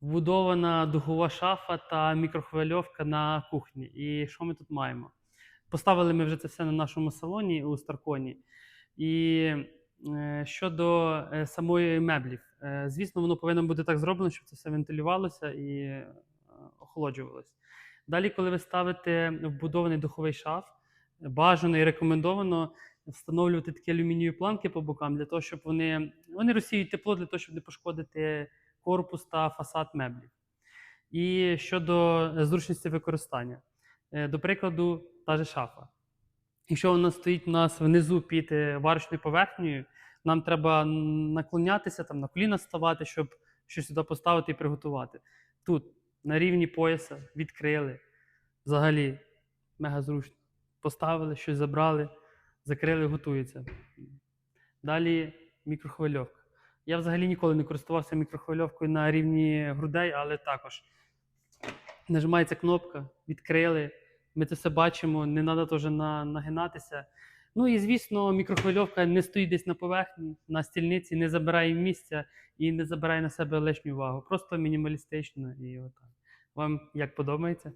вбудована духова шафа та мікрохвильовка на кухні. І що ми тут маємо? Поставили ми вже це все на нашому салоні у Старконі. І е, щодо е, самої меблів, е, звісно, воно повинно бути так зроблено, щоб це все вентилювалося і охолоджувалося. Далі, коли ви ставите вбудований духовий шаф, бажано і рекомендовано встановлювати такі алюмінієві планки по бокам для того, щоб вони, вони розсіють тепло для того, щоб не пошкодити корпус та фасад меблів. І щодо е, зручності використання, Е, до прикладу, та же шафа. Якщо вона стоїть у нас внизу під е, варочною поверхнею, нам треба наклонятися, там, на коліна ставати, щоб щось сюди поставити і приготувати. Тут, на рівні пояса, відкрили. Взагалі, мега зручно. Поставили, щось забрали, закрили, готується. Далі мікрохвильовка. Я взагалі ніколи не користувався мікрохвильовкою на рівні грудей, але також нажимається кнопка, відкрили. Ми це все бачимо, не треба теж на, нагинатися. Ну і звісно, мікрохвильовка не стоїть десь на поверхні, на стільниці, не забирає місця і не забирає на себе лишню увагу. Просто мінімалістично і отак. Вам як подобається?